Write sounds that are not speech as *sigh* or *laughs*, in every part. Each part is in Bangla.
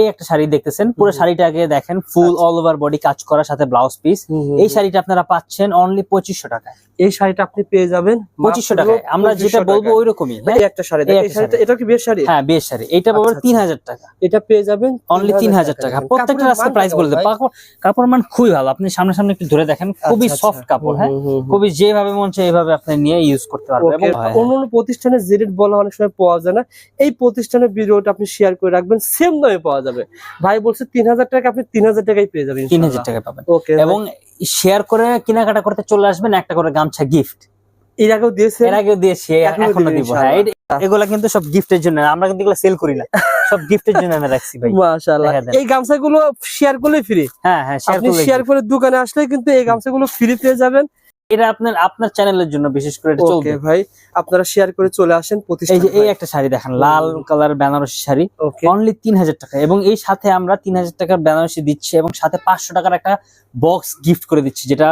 এই একটা শাড়ি দেখতেছেন পুরো শাড়িটাকে দেখেন ফুল অল ওভার বডি কাজ করার সাথে ব্লাউজ পিস এই শাড়িটা আপনারা পাচ্ছেন অনলি পঁচিশশো টাকায়। এই শাড়িটা আপনি পেয়ে যাবেন পঁচিশশো টাকায়। আমরা যেটা বলব ওই রকমই একটা শাড়ি। এটা কি বিয়ের শাড়ি? হ্যাঁ বেশ শাড়ি। এটা পাবেন আচ্ছা, তিন আচ্ছা। হাজার টাকা। এটা পেয়ে যাবেন অনলি তিন হাজার টাকা। প্রত্যেকটা মান প্রাইস কেমন বলে দেবো ভাই? কাপড় মান খুবই ভালো। আপনি সামনে সামনে একটু ধরে দেখেন খুবই আচ্ছা, সফট আচ্ছা। কাপড় হ্যাঁ। খুবই যেভাবে মন চায় এইভাবে আপনি নিয়ে ইউজ করতে পারবেন। হ্যাঁ, অন্য অন্য প্রতিষ্ঠানে যে রেট বলা অনেক সময় পাওয়া যায় না এই প্রতিষ্ঠানের ভিডিওটা আপনি শেয়ার করে রাখবেন সেম দামে পাওয়া যাবে। ভাই বলছে তিন হাজার টাকা আপনি তিন হাজার টাকায় পেয়ে যাবেন তিন হাজার টাকা পাবেন। ওকে এবং শেয়ার করে কেনাকাটা করতে চলে আসবেন একটা করে গামছা গিফট এর আগেও দিয়েছে? এর আগেও দিয়েছি এখনও এখনও দিব হ্যাঁ এগুলা কিন্তু সব গিফটের জন্য আমরা কিন্তু এগুলো সেল করি না। *laughs* সব গিফটের জন্য আমি রাখছি ভাই। মাশাআল্লাহ। দেখা এই গামছাগুলো শেয়ার করলে ফ্রি হ্যাঁ হ্যাঁ শেয়ার আপনি করলে শেয়ার করে দোকানে আসলে কিন্তু এই গামছাগুলো ফ্রি পেয়ে যাবেন। এটা আপনার আপনার চ্যানেলের জন্য বিশেষ করে এটা চলবে। ভাই আপনারা শেয়ার করে চলে আসেন এই যে এই একটা শাড়ি দেখেন লাল কালার বেনারসি শাড়ি। অনলি তিন হাজার টাকা। এবং এই সাথে আমরা তিন হাজার টাকার বেনারসি দিচ্ছি এবং সাথে পাঁচশো টাকার একটা বক্স গিফট করে দিচ্ছি যেটা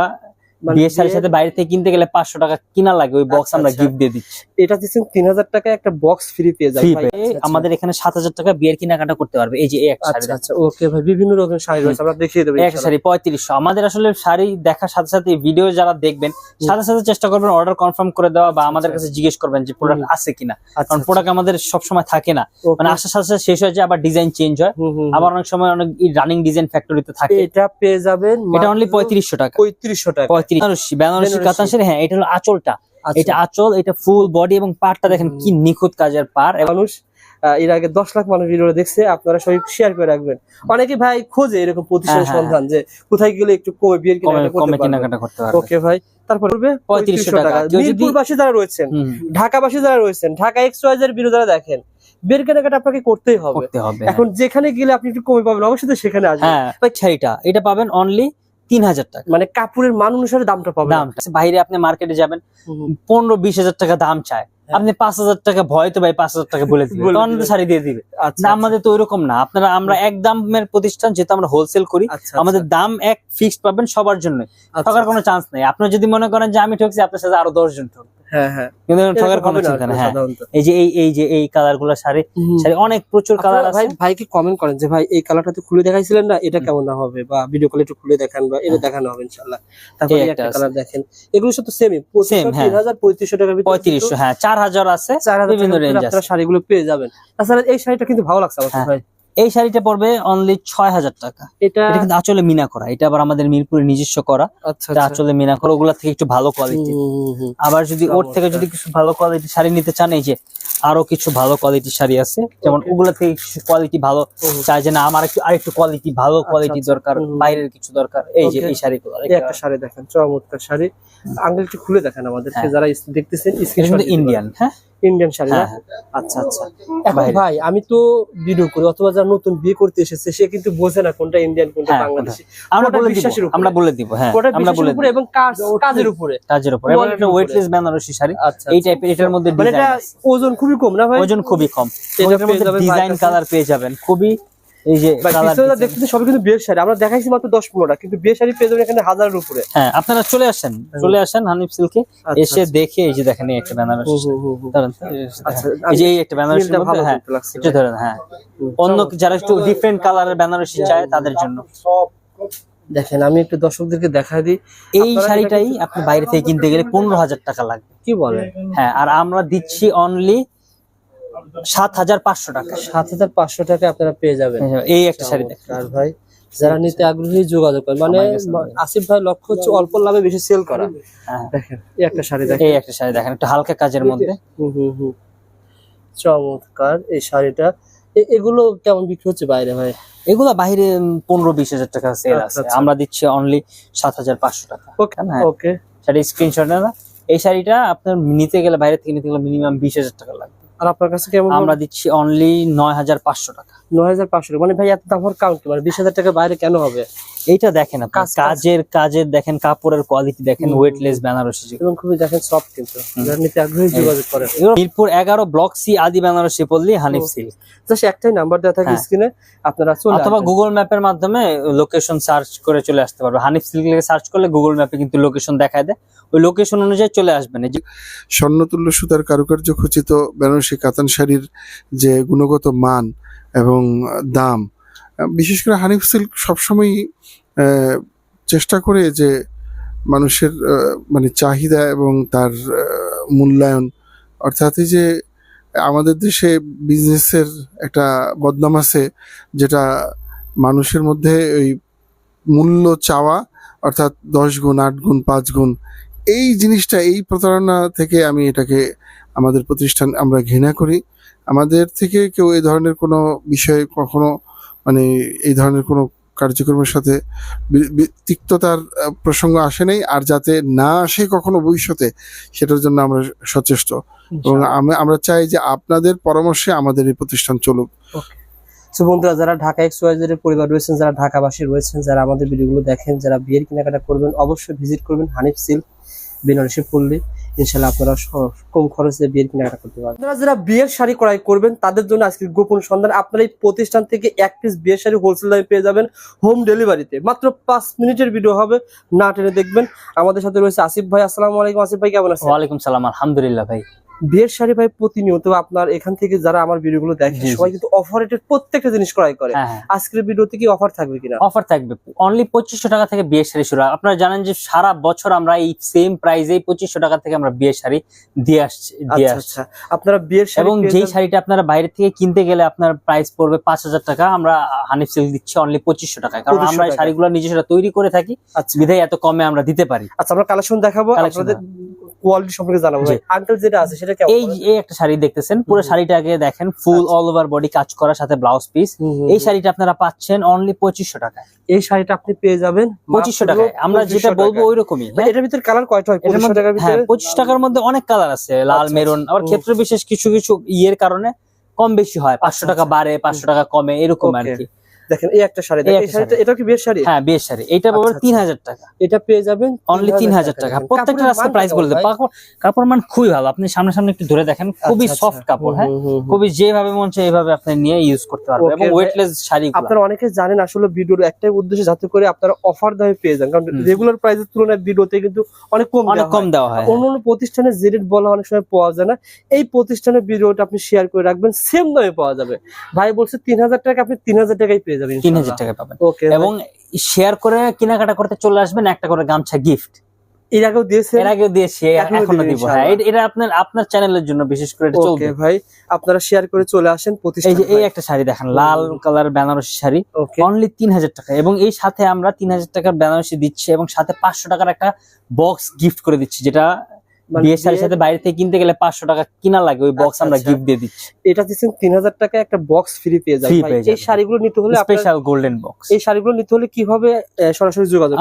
বিয়ের শাড়ির সাথে বাইরে থেকে কিনতে গেলে পাঁচশো টাকা কিনা লাগে ওই বক্স আচ্ছা, আমরা আচ্ছা। গিফট দিয়ে দিচ্ছি। এটা দিচ্ছেন তিন হাজার টাকায় একটা বক্স ফ্রি পেয়ে যাবেন। ফ্রি ভাই। আচ্ছা, আচ্ছা। আমাদের এখানে সাত হাজার টাকা বিয়ের কেনাকাটা করতে পারবে এই যে এই শাড়ি আচ্ছা আচ্ছা ওকে ভাই বিভিন্ন রকমের শাড়ি রয়েছে আমরা দেখিয়ে দেবো এই শাড়ি পঁয়ত্রিশশো। আমাদের আসলে শাড়ি দেখার সাথে সাথে ভিডিও যারা দেখবেন সাথে সাথে চেষ্টা করবেন অর্ডার কনফার্ম করে দেওয়া বা আমাদের কাছে জিজ্ঞেস করবেন যে প্রোডাক্ট আছে কিনা। আচ্ছা কারণ প্রোডাক্ট আমাদের সবসময় থাকে না। মানে আসার সাথে সাথে শেষ হয়ে যায় আবার ডিজাইন চেঞ্জ হয়। আবার অনেক সময় অনেক রানিং ডিজাইন ফ্যাক্টরিতে থাকে। এটা পেয়ে যাবেন এটা অনলি পঁয়ত্রিশশো টাকা। পঁয়ত্রিশশো টাকা। বেনারসি বেনারসি বেনারসি। কাতান হ্যাঁ এটা হলো আঁচলটা। আচ্ছা। এটা আঁচল এটা ফুল বডি এবং পাড়টা দেখেন কি নিখুঁত কাজের পার মানুষ এর আগে দশ লাখ মানুষ দেখছে আপনারা সবাই শেয়ার করে রাখবেন। অনেকে ভাই খোঁজে এরকম প্রতিষ্ঠান হ্যাঁ, হ্যাঁ, সন্ধান যে কোথায় গেলে একটু কমে বিয়ের কেনাকাটা করতে পারবে। ওকে ভাই তারপর পড়বে 3500 পঁয়ত্রিশশো টাকা। মিরপুরবাসী যারা রয়েছেন ঢাকাবাসী যারা রয়েছেন ঢাকা এক্স দেখেন বের কেনাকাটা আপনাকে করতেই হবে। এখন যেখানে গেলে আপনি একটু কমে পাবেন অবশ্যই সেখানে আসবেন। হ্যাঁ। শাড়িটা এটা পাবেন অনলি তিন হাজার টাকা। মানে কাপড়ের মান অনুসারে দামটা পাবেন। দামটা। বাইরে আপনি মার্কেটে যাবেন পনেরো বিশ হাজার টাকা দাম চায়। আপনি পাঁচ হাজার টাকা ভয় তো ভাই পাঁচ হাজার টাকা বলে দিবে। তখন শাড়ি দিয়ে দিবে। আচ্ছা আমাদের তো ওইরকম না। আপনারা আমরা এক দামের প্রতিষ্ঠান যেহেতু আমরা হোলসেল করি আচ্ছা আমাদের দাম এক ফিক্সড পাবেন সবার জন্য থাকার কোনো চান্স নেই। আপনি যদি মনে করেন যে আমি ঠকছি আপনার সাথে আরও দশজন ঠকবে। হ্যাঁ হ্যাঁ। কিন্তু ঠকার কোনো না হ্যাঁ। এই যে এই এই যে এই কালারগুলো শাড়ি শাড়ি অনেক প্রচুর কালার আছে। ভাই কমেন্ট করেন যে ভাই এই কালারটা তো খুলে দেখাইছিলেন না এটা কেমন না হবে? বা ভিডিও কলে একটু খুলে দেখান বা এটা দেখানো হবে ইনশাআল্লাহ। তারপরে একটা কালার দেখেন। এগুলো সব তো সেমই হ্যাঁ। টাকার ভিতরে হ্যাঁ আছে বিভিন্ন রেঞ্জ আপনারা আছে। শাড়িগুলো পেয়ে যাবেন। তাছাড়া এই শাড়িটা কিন্তু ভালো লাগছে আমার হ্যাঁ। ভাই। এই শাড়িটা পড়বে অনলি ছয় হাজার টাকা। এটা কিন্তু আচলে মিনা করা এটা আবার আমাদের মিরপুরে নিজস্ব করা। আচ্ছা আচ্ছা। আচলে মিনা করা ওগুলা থেকে একটু ভালো কোয়ালিটি। আবার যদি ওর থেকে যদি কিছু ভালো কোয়ালিটি শাড়ি নিতে চান এই যে আরও কিছু ভালো কোয়ালিটির শাড়ি আছে। যেমন ওগুলা থেকে কিছু কোয়ালিটি ভালো। চাই যে না আমার একটু আরেকটু কোয়ালিটি ভালো কোয়ালিটি আচ্ছা। দরকার বাইরের কিছু দরকার। এই যে এই শাড়িগুলো একটা শাড়ি দেখেন চমৎকার শাড়ি। আঙ্কেল একটু খুলে দেখেন আমাদেরকে হ্যাঁ। যারা দেখতেছেন ইন্ডিয়ান হ্যাঁ? ইন্ডিয়ান শাড়ি হ্যাঁ, হ্যাঁ। আচ্ছা আচ্ছা। এখন ভাই আমি তো ভিডিও করি অথবা যারা নতুন বিয়ে করতে এসেছে সে কিন্তু বোঝে না কোনটা ইন্ডিয়ান কোনটা হ্যাঁ, বাংলাদেশি আমরা বলে দিব আমরা বলে দিব হ্যাঁ আমরা বলে দিব। এবং কাজের উপরে। কাজের উপরে। এবং ওয়েটলেস বেনারসি শাড়ি। আচ্ছা এই আচ্ছা। টাইপের এটার মধ্যে মানে ডিজাইন ওজন খুবই কম না ভাই? ওজন খুবই কম। এটার মধ্যে ডিজাইন কালার পেয়ে যাবেন। খুবই এই যে ভাই, কালার পিছনে যা দেখতেছি সবই কিন্তু বিয়ের শাড়ি। আমরা দেখাইছি মাত্র দশ পনেরোটা কিন্তু বিয়ের শাড়ি পেয়ে যাবেন এখানে হাজারের উপরে। হ্যাঁ আপনারা চলে আসেন। চলে আসেন হানিফ সিল্কে। আচ্ছা, এসে দেখে এই যে দেখেন এই একটা বেনারসি। আচ্ছা, এই যে একটা ভালো হ্যাঁ ধরেন হ্যাঁ। অন্য যারা একটু ডিফারেন্ট কালারের বেনারসি চায় তাদের জন্য। দেখেন আমি একটু দর্শকদেরকে দেখা দিই। এই শাড়িটাই আপনি বাইরে থেকে কিনতে গেলে পনেরো হাজার টাকা লাগবে। কি বলে হ্যাঁ আর আমরা দিচ্ছি অনলি সাত হাজার পাঁচশো টাকা। সাত হাজার পাঁচশো টাকা আপনারা পেয়ে যাবেন। এই একটা শাড়ি দেখেন। আর ভাই যারা নিতে আগ্রহী যোগাযোগ করে মানে। আসিফ ভাই লক্ষ্য হচ্ছে অল্প লাভে বেশি সেল করা। হ্যাঁ। দেখেন এই একটা শাড়ি দেখেন। এই একটা শাড়ি দেখেন একটু হালকা কাজের মধ্যে। চমৎকার এই শাড়িটা। এগুলো কেমন বিক্রি হচ্ছে বাইরে ভাই? এগুলা বাইরে পনেরো বিশ হাজার টাকা সেল আচ্ছা, আছে। আচ্ছা। আমরা দিচ্ছি অনলি সাত হাজার পাঁচশো টাকা। ওকে হ্যাঁ ওকে শাড়ি স্ক্রিনশট না। এই শাড়িটা আপনার নিতে গেলে বাইরে থেকে নিতে গেলে মিনিমাম বিশ হাজার টাকা লাগবে। আর আপনার কাছে কেমন আমরা দিচ্ছি অনলি নয় হাজার পাঁচশো টাকা। নয় হাজার পাঁচশো মানে ভাই এত দাম কারণ কি? মানে বিশ হাজার টাকা বাইরে কেন হবে? এইটা দেখেন আপনি কাজ- কাজ। কাজের কাজের দেখেন কাপড়ের কোয়ালিটি দেখেন ওয়েটলেস বেনারসি এবং খুবই দেখেন সফট কিন্তু। নিতে আগ্রহী যোগাযোগ করে। মিরপুর এগারো ব্লক সি আদি বেনারসি পল্লী হানিফ। সিল্ক জাস্ট একটাই নাম্বার দেওয়া থাকে হ্যাঁ। স্ক্রিনে আপনারা অথবা। গুগল ম্যাপের মাধ্যমে লোকেশন সার্চ করে চলে আসতে পারবে। হানিফ সিল্ক সার্চ করলে গুগল ম্যাপে কিন্তু লোকেশন দেখায় দেয়। ওই লোকেশন অনুযায়ী চলে আসবেন। স্বর্ণতুল্য সুতার কারুকার্য খচিত বেনারসি কাতান শাড়ির যে গুণগত মান এবং দাম বিশেষ করে হানিফ সিল্ক সবসময় আহ, চেষ্টা করে যে মানুষের মানে চাহিদা এবং তার মূল্যায়ন। অর্থাৎ যে আমাদের দেশে বিজনেসের একটা বদনাম আছে যেটা মানুষের মধ্যে ওই মূল্য চাওয়া অর্থাৎ দশ গুণ আট গুণ পাঁচ গুণ এই জিনিসটা এই প্রতারণা থেকে আমি এটাকে আমাদের প্রতিষ্ঠান আমরা ঘৃণা করি। আমাদের থেকে কেউ এই ধরনের কোনো বিষয়ে কখনো মানে এই ধরনের কোনো কার্যক্রমের সাথে তিক্ততার প্রসঙ্গ আসে নাই। আর যাতে না আসে কখনো ভবিষ্যতে সেটার জন্য আমরা সচেষ্ট। এবং আমরা চাই যে আপনাদের পরামর্শে আমাদের এই প্রতিষ্ঠান চলুক। বন্ধুরা যারা ঢাকা এক্স ওয়াইজের পরিবার রয়েছেন যারা ঢাকাবাসী রয়েছেন যারা আমাদের ভিডিওগুলো দেখেন যারা বিয়ের কেনাকাটা করবেন অবশ্যই ভিজিট করবেন হানিফ সিল্ক বেনারসি পল্লী ইনশাল্লাহ আপনারা কম খরচে বিয়ের কেনাকাটা করতে পারবেন। আপনারা যারা বিয়ের শাড়ি ক্রয় করবেন তাদের জন্য আজকে গোপন সন্ধান আপনারা এই প্রতিষ্ঠান থেকে এক পিস বিয়ের শাড়ি হোলসেল দামে পেয়ে যাবেন হোম ডেলিভারিতে মাত্র পাঁচ মিনিটের ভিডিও হবে না টেনে দেখবেন। আমাদের সাথে রয়েছে আসিফ ভাই আসসালামু আলাইকুম আসিফ ভাই কেমন আছেন? ওয়ালাইকুম সালাম আলহামদুলিল্লাহ ভাই। বিয়ের শাড়ি ভাই প্রতিনিয়ত আপনার এখান থেকে যারা আমার ভিডিওগুলো দেখে। সবাই কিন্তু অফার রেটের প্রত্যেকটা জিনিস ক্রয় করে। হ্যাঁ হ্যাঁ। আজকের ভিডিওতে কি অফার থাকবে কিনা? অফার থাকবে। অনলি পঁচিশশো টাকা থেকে বিয়ের শাড়ি শুরু হয়। আপনারা জানেন যে সারা বছর আমরা এই সেম প্রাইসে পঁচিশশো টাকা থেকে আমরা বিয়ের শাড়ি দিয়ে আসছি দিয়ে আচ্ছা আসছি আচ্ছা। আপনারা বিয়ের শাড়ি এবং যেই শাড়িটা আপনারা বাইরে থেকে কিনতে গেলে আপনার প্রাইস পড়বে পাঁচ হাজার টাকা। আমরা হানিফ সিল্ক দিচ্ছি অনলি পঁচিশশো টাকায়। কারণ আমরা এই। শাড়িগুলো নিজস্বরা তৈরি করে থাকি। আচ্ছা। বিধায় এত কমে আমরা দিতে পারি। আচ্ছা আমরা কালেকশন দেখাবো। আপনাদের কোয়ালিটি সম্পর্কে জানাব। আঙ্কেল যেটা আছে সেটা এই এই একটা শাড়ি দেখতেছেন পুরো শাড়িটাকে দেখেন ফুল আচ্ছা। অল ওভার বডি কাজ করা সাথে ব্লাউজ পিস এই শাড়িটা আপনারা পাচ্ছেন অনলি পঁচিশশো টাকায়। এই শাড়িটা আপনি পেয়ে যাবেন পঁচিশশো টাকায়। আমরা যেটা বলব। ওই রকমই এটার ভিতরে কালার কয়টা হয়? টাকার হ্যাঁ পঁচিশ টাকার মধ্যে অনেক কালার আছে লাল আচ্ছা, মেরুন। আবার হুম। ক্ষেত্র বিশেষ কিছু কিছু ইয়ের কারণে কম বেশি হয় পাঁচশো টাকা আচ্ছা। বাড়ে পাঁচশো টাকা কমে এরকম আর কি। দেখেন এই একটা শাড়ি এটা কি বিয়ের শাড়ি? হ্যাঁ বিয়ের শাড়ি। এইটা পাবেন আচ্ছা, তিন হাজার টাকা। এটা পেয়ে যাবেন অনলি তিন হাজার টাকা। প্রত্যেকটা আজকে প্রাইস বলে দেবো কাপড় মান খুবই ভালো। আপনি সামনে সামনে একটু ধরে দেখেন খুবই আচ্ছা, সফট আচ্ছা। কাপড় হ্যাঁ। খুবই যেভাবে মন চায় এইভাবে আপনি নিয়ে ইউজ করতে পারবেন এবং ওয়েটলেস শাড়ি আপনারা অনেকে জানেন আসলে ভিডিওর একটাই উদ্দেশ্য যাতে করে আপনারা অফার দামে পেয়ে যান। কারণ। রেগুলার প্রাইসের তুলনায় ভিডিওতে কিন্তু অনেক কম অনেক দেওয়া কম হয়। দেওয়া হয় অন্য অন্য প্রতিষ্ঠানের যে রেট বলা অনেক সময় পাওয়া যায় না। এই প্রতিষ্ঠানের ভিডিওটা আপনি শেয়ার করে রাখবেন সেম দামে পাওয়া যাবে। ভাই বলছে তিন হাজার টাকা আপনি তিন হাজার টাকায় পেয়ে তিন হাজার টাকা পাবেন। এবং শেয়ার করে কেনাকাটা করতে চলে আসবেন একটা করে গামছা গিফট এর আগেও দিয়েছেন? এর আগেও দিয়েছি এখনও এখনও দিব। হ্যাঁ এটা- আপনার আপনার চ্যানেলের জন্য বিশেষ করে এটা চলবে। ভাই আপনারা শেয়ার করে চলে আসেন এই যে এই একটা শাড়ি দেখেন লাল কালার বেনারসি শাড়ি। অনলি তিন হাজার টাকা। এবং এই সাথে আমরা তিন হাজার টাকার বেনারসি দিচ্ছি এবং সাথে পাঁচশো টাকার একটা বক্স গিফট করে দিচ্ছি যেটা বিয়ের শাড়ির সাথে বাইরে থেকে কিনতে গেলে পাঁচশো টাকা কিনা লাগে ওই বক্স আচ্ছা, আমরা আচ্ছা। গিফট দিয়ে দিচ্ছি। এটা দিচ্ছেন তিন হাজার টাকা একটা বক্স ফ্রি পেয়ে যাবেন Free ভাই। পেয়ে এই শাড়িগুলো নিতে হলে স্পেশাল গোল্ডেন বক্স এই শাড়িগুলো নিতে হলে কীভাবে সরাসরি যোগাযোগ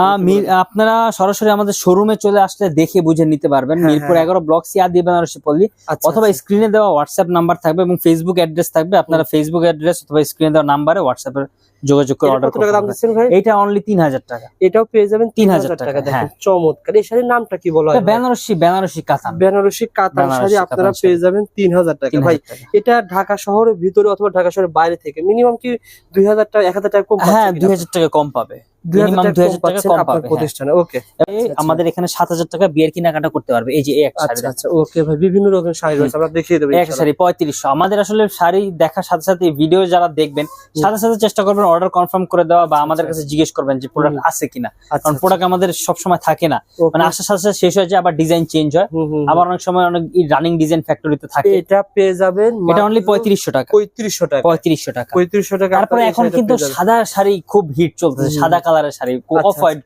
আপনারা সরাসরি আমাদের শোরুমে চলে আসলে দেখে বুঝে নিতে পারবেন। হ্যাঁ, মিরপুর হ্যাঁ। এগারো ব্লক সিয়াদি বেনারসি পল্লী। আচ্ছা, অথবা। স্ক্রিনে দেওয়া হোয়াটসঅ্যাপ নাম্বার থাকবে এবং ফেসবুক অ্যাড্রেস থাকবে। আপনারা ফেসবুক অ্যাড্রেস অথবা স্ক্রিনে দেওয়া নাম্বারে হোয়াটসঅ্যাপে যোগাযোগ করে এটা অর্ডার কত দাম দিচ্ছেন ভাই? এইটা অনলি তিন হাজার টাকা। এটাও পেয়ে যাবেন তিন 3000 হাজার টাকা। দেখেন হ্যাঁ। চমৎকার। এই শাড়ির নামটা কি বলা হয় এটা বেনারসি বেনারসি কাতান। বেনারসি কাতান শাড়ি আপনারা পেয়ে যাবেন তিন হাজার টাকা। ভাই এটা ঢাকা শহরের ভিতরে অথবা ঢাকা শহরের বাইরে থেকে। মিনিমাম কি দুই হাজার টাকা এক হাজার টাকা কম হ্যাঁ দুই হাজার টাকা কম পাবে। দুই হাজার minimum টাকা 2000 কম পাচ্ছেন কম আপনার পাবে, হ্যাঁ। প্রতিষ্ঠানে ওকে এই আমাদের এখানে সাত হাজার টাকা বিয়ের কেনাকাটা করতে পারবে এই যে এই একটা শাড়ি আচ্ছা আচ্ছা ওকে ভাই বিভিন্ন রকমের শাড়ি রয়েছে আমরা দেখিয়ে দেবো এই শাড়ি পঁয়ত্রিশশো। আমাদের আসলে শাড়ি দেখার সাথে সাথে ভিডিও যারা দেখবেন সাথে সাথে চেষ্টা করবেন অর্ডার কনফার্ম করে দেওয়া বা আমাদের কাছে জিজ্ঞেস করবেন যে প্রোডাক্ট আছে কিনা। আচ্ছা কারণ প্রোডাক্ট আমাদের সবসময় থাকে না। মানে আসার সাথে সাথে শেষ হয়ে যায় আবার ডিজাইন চেঞ্জ হয়। আবার অনেক সময় অনেক রানিং ডিজাইন ফ্যাক্টরিতে থাকে। এটা পেয়ে যাবেন এটা অনলি পঁয়ত্রিশশো টাকা। পঁয়ত্রিশশো টাকা। পঁয়ত্রিশশো টাকা। পঁয়ত্রিশশো টাকা তারপরে এখন কিন্তু সাদা শাড়ি খুব হিট চলতেছে। সাদা কালারের শাড়ি আচ্ছা, অফ হোয়াইট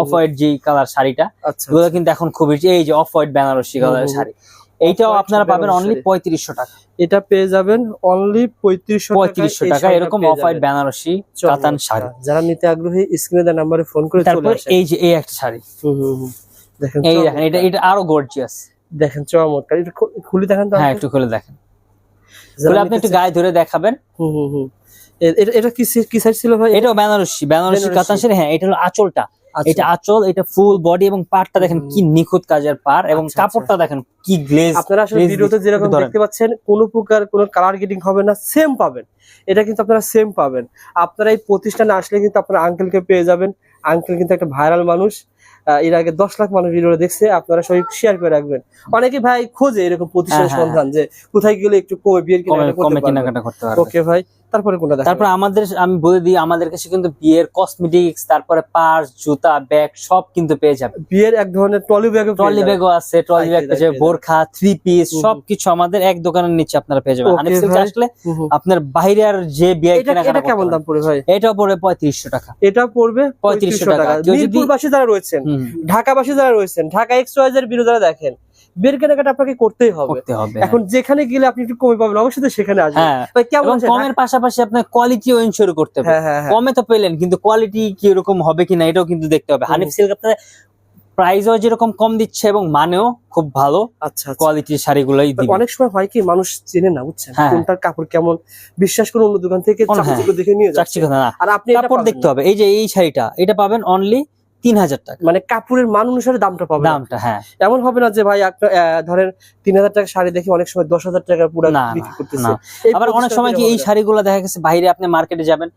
অফ হোয়াইট যে কালার শাড়িটা আচ্ছা এগুলো কিন্তু এখন খুব hit। এই যে অফ হোয়াইট বেনারসি কালারের। শাড়ি। এইটাও আপনারা পাবেন অনলি। পঁয়ত্রিশশো টাকা। এটা পেয়ে যাবেন অনলি পঁয়ত্রিশশো পঁয়ত্রিশশো টাকা এরকম অফ হোয়াইট বেনারসি কাতান শাড়ি। যারা নিতে আগ্রহী স্ক্রিনে দেওয়া নাম্বারে ফোন করে তারপর এই যে এই একটা শাড়ি। দেখেন এই দেখেন এটা এটা আরও গর্জিয়াস দেখেন চমৎকার। এটা খুলে দেখেন তো হ্যাঁ একটু খুলে দেখেন। আপনি একটু গায়ে ধরে দেখাবেন। হুম, হুম, হুম। এটা- এটা কি কি সাইজ ছিল ভাই? এটাও বেনারসি বেনারসি। কাতান শাড়ি হ্যাঁ এটা হলো আঁচলটা। আচ্ছা। এটা আঁচল এটা ফুল বডি এবং পাড়টা দেখেন কি নিখুঁত কাজের পার এবং আচ্ছা, কাপড়টা দেখেন কি গ্লেজ আপনারা আসলে ভিডিওতে যেরকম দেখতে পাচ্ছেন কোনো প্রকার কোনো কালার গেটিং হবে না সেম পাবেন। এটা কিন্তু আপনারা সেম পাবেন। আপনারা এই প্রতিষ্ঠানে আসলে কিন্তু আপনারা আঙ্কেলকে পেয়ে যাবেন। আঙ্কেল কিন্তু একটা ভাইরাল মানুষ। এর আগে দশ লাখ মানুষ ভিডিও দেখছে আপনারা সবাই শেয়ার করে রাখবেন। অনেকে ভাই খোঁজে এরকম প্রতিষ্ঠানের হ্যাঁ, হ্যাঁ, সন্ধান যে কোথায় গেলে একটু কমে বিয়ের কেনাকাটা করতে পারবে। ওকে ভাই। তারপরে কোনটা তারপর আমাদের আমি বলে দিই আমাদের কাছে কিন্তু বিয়ের কসমেটিক্স তারপরে পার্স জুতা ব্যাগ সব কিন্তু পেয়ে যাবে। বিয়ের এক ধরনের ট্রলি ব্যাগ ট্রলি ব্যাগও আছে ট্রলি ব্যাগ পেয়ে যাবে বোরখা থ্রি পিস। সবকিছু আমাদের এক দোকানের নিচে আপনারা পেয়ে যাবেন। আসলে আপনার বাইরে আর যে বিয়ে এটা এটা কেমন দাম পড়ে ভাই? এটাও পড়বে পঁয়ত্রিশশো টাকা। এটা পড়বে 3500 পঁয়ত্রিশশো টাকা। মিরপুরবাসী যারা রয়েছেন ঢাকাবাসী যারা রয়েছেন ঢাকা এক্স ওয়াইজের বিরুদ্ধে যারা দেখেন বের কেনাকাটা আপনাকে করতেই হবে। করতে হবে। এখন যেখানে গেলে আপনি একটু কমে পাবেন অবশ্যই সেখানে আসবেন। হ্যাঁ। কেমন কমের পাশাপাশি আপনার কোয়ালিটিও ইনশিওর করতে হবে। হ্যাঁ হ্যাঁ কমে তো পেলেন কিন্তু কোয়ালিটি কি রকম হবে কিনা এটাও কিন্তু দেখতে হবে। হানিফ সিল্ক আপনার প্রাইসও যেরকম কম দিচ্ছে এবং মানেও খুব ভালো আচ্ছা আচ্ছা। কোয়ালিটির শাড়িগুলোই দিবে। অনেক সময় হয় কি মানুষ চেনে না বুঝছেন। কোনটার কাপড় কেমন বিশ্বাস করে অন্য দোকান থেকে। চাকচিক্য দেখে নিয়ে যাচ্ছে। আর আপনি কাপড় দেখতে হবে। এই যে এই শাড়িটা এটা পাবেন অনলি তিন হাজার টাকা। মানে কাপড়ের মান অনুসারে দামটা পাবেন দামটা হ্যাঁ। এমন হবে না যে ভাই ধরেন তিন হাজার টাকা শাড়ি দেখে অনেক সময় দশ হাজার টাকা পুরো বিক্রি করতেছে। আবার অনেক সময় কি এই শাড়িগুলো দেখা গেছে বাইরে আপনি মার্কেটে যাবেন।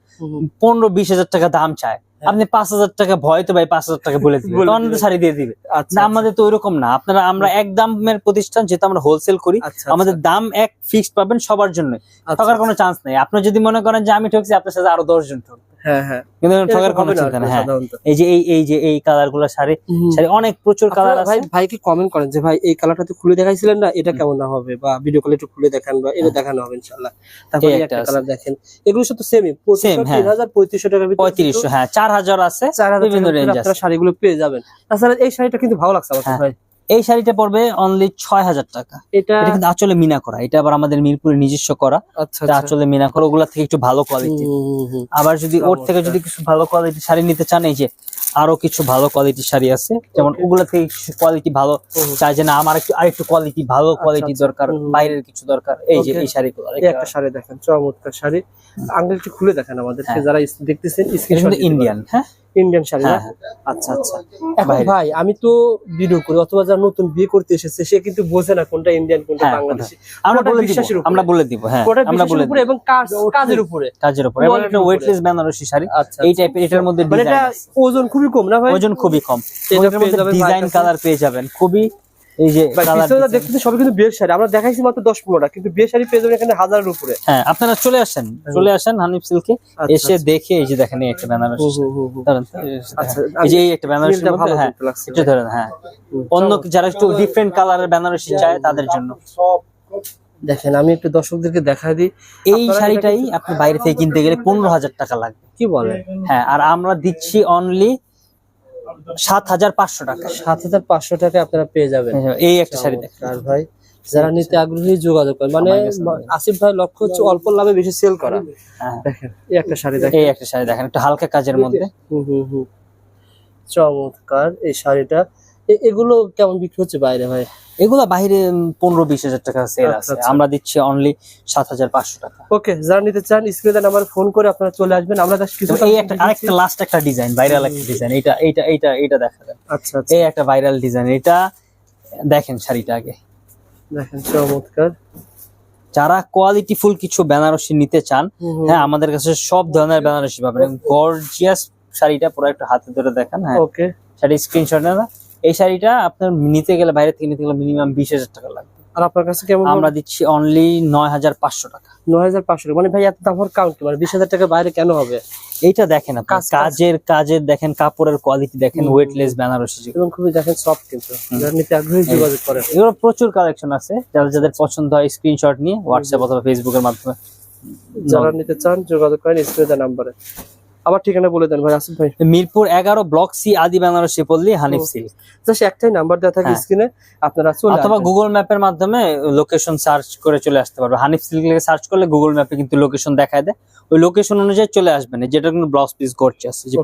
পনেরো বিশ হাজার টাকা দাম চায়। আপনি পাঁচ হাজার টাকা ভয় তো ভাই পাঁচ হাজার টাকা বলে দিবে। বলে তখন তো দিবে। শাড়ি দিয়ে দিবে। আচ্ছা আমাদের তো ওইরকম না। আপনারা আমরা এক দামের প্রতিষ্ঠান যেহেতু আমরা হোলসেল করি আচ্ছা আমাদের দাম এক ফিক্সড পাবেন সবার জন্য আচ্ছা, ঠকার কোনো চান্স নেই। আপনি যদি মনে করেন যে আমি ঠকছি আপনার সাথে আরও দশ জন ঠকবে। হ্যাঁ হ্যাঁ। কিন্তু ঠকার কোনো চিন্তা না হ্যাঁ। এই যে এই এই যে এই কালারগুলো শাড়ি শাড়ি অনেক প্রচুর কালার আছে। ভাই ভাইকে কমেন্ট করেন যে ভাই এই কালারটা তো খুলে দেখাইছিলেন না? এটা কেমন না হবে? বা ভিডিও কলে একটু খুলে দেখান বা এটা দেখানো হবে ইনশাআল্লাহ। তারপরে একটা কালার দেখেন। এগুলো সব তো সেমই হ্যাঁ। টাকার ভিতরে হ্যাঁ চার হাজার আছে বিভিন্ন আপনারা। শাড়িগুলো পেয়ে যাবেন। তাছাড়া এই শাড়িটা কিন্তু ভালো লাগছে আমার। ভাই। এই শাড়িটা পড়বে অনলি ছয় হাজার টাকা। এটা কিন্তু আচলে মিনা করা। এটা আবার আমাদের মিরপুরে নিজস্ব করা। আচ্ছা এটা আচ্ছা। আচলে মিনা করা। ওগুলা থেকে একটু ভালো কোয়ালিটি। আবার যদি ওর থেকে যদি কিছু ভালো কোয়ালিটি শাড়ি নিতে চান এই যে আরও কিছু ভালো কোয়ালিটির শাড়ি আছে। যেমন ওগুলা থেকে কিছু কোয়ালিটি ভালো। চাই যে না আমার একটু আরেকটু কোয়ালিটি ভালো কোয়ালিটি আচ্ছা। দরকার বাইরের কিছু দরকার। এই যে এই শাড়িগুলো একটা শাড়ি দেখেন চমৎকার শাড়ি। আঙ্কেল একটু খুলে দেখেন আমাদেরকে হ্যাঁ। যারা দেখতেছেন ইন্ডিয়ান হ্যাঁ? ইন্ডিয়ান শাড়ি না? হ্যাঁ, আচ্ছা আচ্ছা। এখন ভাই আমি তো ভিডিও করি অথবা যারা নতুন বিয়ে করতে এসেছে সে কিন্তু বোঝে না কোনটা ইন্ডিয়ান কোনটা হ্যাঁ, বাংলাদেশি। আমরা বলে দিব। আমরা বলে দিব হ্যাঁ আমরা বলে দিব। এবং কাজের উপরে। কাজের উপরে। এবং ওয়েটলেস বেনারসি শাড়ি আচ্ছা এই আচ্ছা। টাইপের এটার মধ্যে মানে এটা ডিজাইন ওজন খুবই কম না ভাই? ওজন খুবই কম। এটার মধ্যে ডিজাইন কালার পেয়ে যাবেন। খুবই এই যে ভাই, কালার পিছনে যা দেখতেছি সবই কিন্তু বিয়ের শাড়ি। আমরা দেখাইছি মাত্র দশ পনেরোটা কিন্তু বিয়ের শাড়ি পেয়ে যাবেন এখানে হাজারের উপরে। হ্যাঁ আপনারা চলে আসেন চলে আসেন হানিফ সিল্কে। আচ্ছা, এসে দেখে এই যে দেখেন একটা বেনারসি আচ্ছা এই যে একটা ভালো হ্যাঁ ধরেন হ্যাঁ। অন্য। যারা একটু ডিফারেন্ট কালারের বেনারসি চায় তাদের জন্য। দেখেন আমি একটু দর্শকদেরকে দেখা দিই। এই শাড়িটাই আপনি বাইরে থেকে কিনতে গেলে পনেরো হাজার টাকা লাগবে। কি বলে হ্যাঁ আর আমরা দিচ্ছি অনলি সাত হাজার পাঁচশো টাকা। সাত হাজার পাঁচশো টাকা আপনারা পেয়ে যাবেন। এই একটা শাড়ি দেখেন। আর ভাই যারা নিতে আগ্রহী যোগাযোগ করেন। মানে। আসিফ ভাই লক্ষ্য হচ্ছে অল্প লাভে বেশি সেল করা। হ্যাঁ। দেখেন এই একটা শাড়ি দেখেন। এই একটা শাড়ি দেখেন একটু হালকা কাজের মধ্যে। হুম হুম হুম। চমৎকার এই শাড়িটা এগুলো কেমন বিক্রি হচ্ছে বাইরে ভাই? এগুলো বাইরে পনেরো বিশ হাজার টাকা সেল আচ্ছা, আছে। আচ্ছা। আমরা দিচ্ছি অনলি সাত হাজার পাঁচশো টাকা। ওকে যারা নিতে চান স্ক্রিনে নাম্বার ফোন করে আপনারা চলে আসবেন। আমরা কিছু এই একটা আরেকটা লাস্ট একটা ডিজাইন ভাইরাল একটা ডিজাইন এটা এটা এটা এইটা দেখা যায় আচ্ছা আচ্ছা। এই একটা ভাইরাল ডিজাইন এটা দেখেন শাড়িটা আগে। দেখেন চমৎকার। যারা কোয়ালিটি ফুল কিছু বেনারসি নিতে চান। হ্যাঁ আমাদের কাছে সব ধরনের বেনারসি পাবেন। গর্জিয়াস শাড়িটা পুরো একটা হাতে ধরে দেখেন হ্যাঁ। ওকে। শাড়ি স্ক্রিনশট না এই শাড়িটা আপনার নিতে গেলে বাইরে থেকে নিতে গেলে মিনিমাম বিশ হাজার টাকা লাগবে। আর আপনার কাছে কেমন আমরা দিচ্ছি অনলি নয় হাজার পাঁচশো টাকা। নয় হাজার পাঁচশো মানে ভাই এত দাম কারণ কি? মানে বিশ হাজার টাকা বাইরে কেন হবে? এইটা দেখেন। কাজের কাজের দেখেন কাপড়ের কোয়ালিটি দেখেন ওয়েটলেস বেনারসি। এবং খুবই দেখেন সফট কিন্তু। যারা নিতে আগ্রহী যোগাযোগ করেন। এগুলো প্রচুর কালেকশন আছে। যারা যাদের পছন্দ হয় স্ক্রিনশট নিয়ে হোয়াটসঅ্যাপ অথবা ফেসবুকের মাধ্যমে। যারা নিতে চান যোগাযোগ করেন স্ক্রিনে নাম্বারে। আবার ঠিকানা বলে দেন ভাই আসিফ ভাই। মিরপুর এগারো ব্লক সি আদি বেনারসি পল্লী হানিফ সিল্ক জাস্ট একটাই নাম্বার দেওয়া থাকে হ্যাঁ। স্ক্রিনে আপনারা চলে অথবা। গুগল ম্যাপের মাধ্যমে লোকেশন সার্চ করে চলে আসতে পারবে। হানিফ সিল্ক লিখে সার্চ করলে গুগল ম্যাপে কিন্তু লোকেশন দেখায় দেয়। ওই লোকেশন অনুযায়ী চলে আসবেন। যেটা কিন্তু ব্লক পিস করছে আছে যে